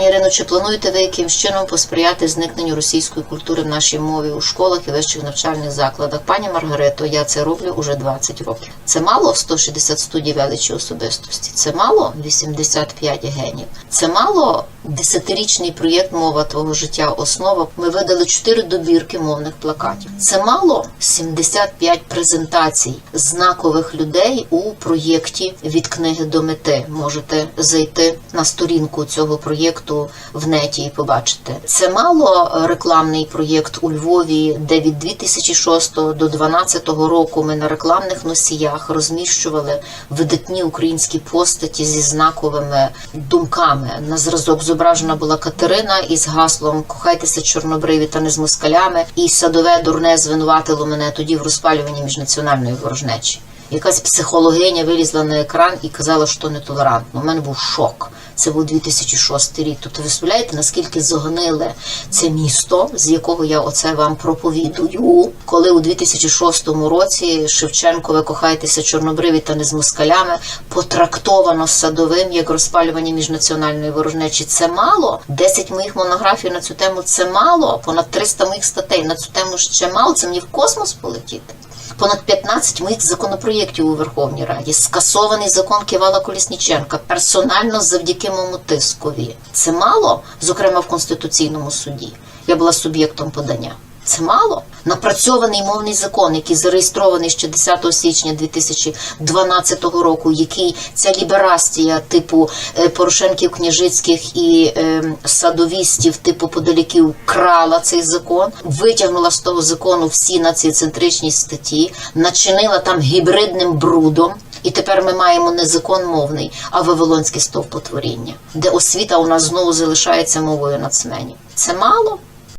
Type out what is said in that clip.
Пані Ірино, чи плануєте ви якимсь чином посприяти зникненню російської культури в нашій мові у школах і вищих навчальних закладах? Пані Маргарито, я це роблю уже 20 років. Це мало 160 студій величі особистості. Це мало 85 генів. Це мало десятирічний проєкт Мова твого життя. Основа. Ми видали 4 добірки мовних плакатів. Це мало 75 презентацій знакових людей у проєкті від книги до мети. Можете зайти на сторінку цього проєкту в неті і побачити. Це мало рекламний проєкт у Львові, де від 2006 до 2012 року ми на рекламних носіях розміщували видатні українські постаті зі знаковими думками. На зразок зображена була Катерина із гаслом Кохайтеся чорнобриві та не з москалями. І садове дурне звинуватило мене тоді в розпалюванні міжнаціональної ворожнечі. Якась психологиня вилізла на екран і казала, що нетолерантно. У мене був шок. Це був 2006 рік. Тобто, ви виявляєте, наскільки зогнили це місто, з якого я оце вам проповідую, коли у 2006 році Шевченко ви кохайтеся чорнобриві та не з москалями потрактовано садовим як розпалювання міжнаціональної ворожнечі. Це мало. 10 моїх монографій на цю тему це мало. Понад 300 моїх статей на цю тему ще мало. Це мені в космос полетіти. Понад 15 моїх законопроєктів у Верховній Раді, скасований закон Ківала Колісніченка, персонально завдяки моєму тискові. Це мало, зокрема в Конституційному суді. Я була суб'єктом подання. Це мало. Напрацьований мовний закон, який зареєстрований ще 10 січня 2012 року, який ця ліберастія типу е, Порошенків, Княжицьких і е, садовістів, типу подаліків, крала цей закон, витягнула з того закону всі націоцентричні статті, начинила там гібридним брудом. І тепер ми маємо не закон мовний, а вавилонське стовпотворіння, де освіта у нас знову залишається мовою нацменів. Це мало.